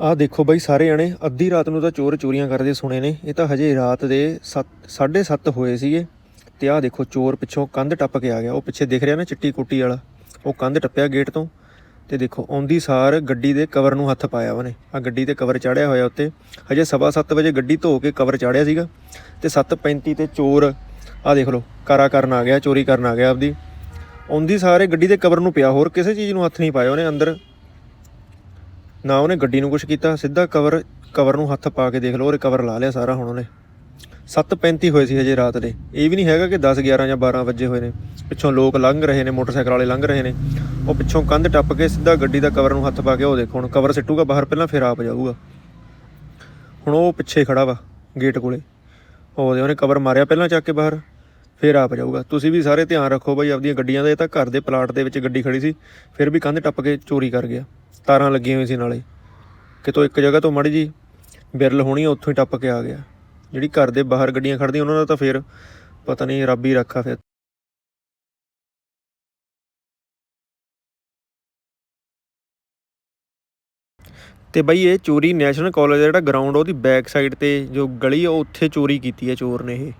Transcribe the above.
ਆਹ ਦੇਖੋ ਬਾਈ ਸਾਰੇ ਜਣੇ, ਅੱਧੀ ਰਾਤ ਨੂੰ ਤਾਂ ਚੋਰ ਚੋਰੀਆਂ ਕਰਦੇ ਸੁਣੇ ਨੇ। ਇਹ ਤਾਂ ਹਜੇ ਰਾਤ ਦੇ 7:30 ਹੋਏ ਸੀਗੇ। ਤੇ ਆਹ ਦੇਖੋ ਚੋਰ ਪਿੱਛੋਂ ਕੰਧ ਟੱਪ ਕੇ ਆ ਗਿਆ। ਉਹ ਪਿੱਛੇ ਦਿਖ ਰਿਹਾ ਨਾ ਚਿੱਟੀ ਕੋਟੀ ਵਾਲਾ। ਉਹ ਕੰਧ ਟੱਪਿਆ ਗੇਟ ਤੋਂ। ਤੇ ਦੇਖੋ ਆਉਂਦੀ ਸਾਰ ਗੱਡੀ ਦੇ ਕਵਰ ਨੂੰ ਹੱਥ ਪਾਇਆ ਉਹਨੇ। ਆ ਗੱਡੀ ਤੇ ਕਵਰ ਚਾੜਿਆ ਹੋਇਆ ਉੱਤੇ। ਹਜੇ ਸਵਾ ਸੱਤ ਵਜੇ ਗੱਡੀ ਧੋ ਕੇ ਕਵਰ ਚਾੜਿਆ ਸੀਗਾ। ਤੇ 7:35 ਤੇ ਚੋਰ ਆਹ ਦੇਖ ਲਓ, ਕਾਰਾ ਕਰਨ ਆ ਗਿਆ, ਚੋਰੀ ਕਰਨ ਆ ਗਿਆ ਆਪਦੀ। ਆਉਂਦੀ ਸਾਰੇ ਗੱਡੀ ਦੇ ਕਵਰ ਨੂੰ ਪਿਆ। ਹੋਰ ਕਿਸੇ ਚੀਜ਼ ਨੂੰ ਹੱਥ ਨਹੀਂ ਪਾਇਆ ਉਹਨੇ ਅੰਦਰ। ਨਾ ਉਹਨੇ ਗੱਡੀ ਨੂੰ ਕੁਝ ਕੀਤਾ, ਸਿੱਧਾ ਕਵਰ ਕਵਰ ਨੂੰ ਹੱਥ ਪਾ ਕੇ ਦੇਖ ਲਓ ਉਹਰੇ ਕਵਰ ਲਾ ਲਿਆ ਸਾਰਾ ਹੁਣ ਉਹਨੇ। 7:35 ਹੋਏ ਸੀ ਹਜੇ ਰਾਤ ਦੇ। ਇਹ ਵੀ ਨਹੀਂ ਹੈਗਾ ਕਿ 10 11 ਜਾਂ 12 ਵਜੇ ਹੋਏ ਨੇ। ਪਿੱਛੋਂ ਲੋਕ ਲੰਘ ਰਹੇ ਨੇ, ਮੋਟਰਸਾਈਕਲ ਵਾਲੇ ਲੰਘ ਰਹੇ ਨੇ। ਉਹ ਪਿੱਛੋਂ ਕੰਧ ਟੱਪ ਕੇ ਸਿੱਧਾ ਗੱਡੀ ਦਾ ਕਵਰ ਨੂੰ ਹੱਥ ਪਾ ਕੇ ਉਹ ਦੇਖੋ, ਹੁਣ ਕਵਰ ਸਿੱਟੂਗਾ, ਬਾਹਰ ਪਹਿਲਾਂ ਫਿਰ ਆਪ ਜਾਊਗਾ। ਹੁਣ ਉਹ ਪਿੱਛੇ ਖੜਾ ਵਾ ਗੇਟ ਕੋਲੇ। ਉਹਦੇ, ਉਹਨੇ ਕਵਰ ਮਾਰਿਆ ਪਹਿਲਾਂ ਚੱਕ ਕੇ ਬਾਹਰ, ਫਿਰ ਆਪ ਜਾਊਗਾ। ਤੁਸੀਂ ਵੀ ਸਾਰੇ ਧਿਆਨ ਰੱਖੋ ਬਾਈ, ਆਪਦੀਆਂ ਗੱਡੀਆਂ ਦਾ, ਇਹ ਤਾਂ ਘਰ ਦੇ ਪਲਾਟ ਦੇ ਵਿੱਚ ਗੱਡੀ ਖੜੀ ਸੀ, ਫਿਰ ਵੀ ਕੰਧ ਟੱਪ ਕੇ ਚੋਰੀ ਕਰ ਗਿਆ। ਤਾਰਾਂ ਲੱਗੀਆਂ ਹੋਈਆਂ ਸੀ ਨਾਲੇ। ਕਿਤੋਂ ਇੱਕ ਜਗ੍ਹਾ ਤੋਂ ਮੜੀ ਜੀ ਬਿਰਲ ਹੋਣੀ ਉੱਥੋਂ ਹੀ ਟੱਪ ਕੇ ਆ ਗਿਆ। ਜਿਹੜੀ ਘਰ ਦੇ ਬਾਹਰ ਗੱਡੀਆਂ ਖੜਦੀਆਂ, ਉਹਨਾਂ ਦਾ ਤਾਂ ਫਿਰ ਪਤਾ ਨਹੀਂ ਰੱਬ ਹੀ ਰੱਖਾ ਫਿਰ। ਤੇ ਬਈ ਇਹ ਚੋਰੀ ਨੈਸ਼ਨਲ ਕਾਲਜ ਦਾ ਜਿਹੜਾ ਗਰਾਊਂਡ ਉਹਦੀ ਬੈਕ ਸਾਈਡ ਤੇ ਜੋ ਗਲੀ ਆ, ਉੱਥੇ ਚੋਰੀ ਕੀਤੀ ਹੈ ਚੋਰ ਨੇ ਇਹ।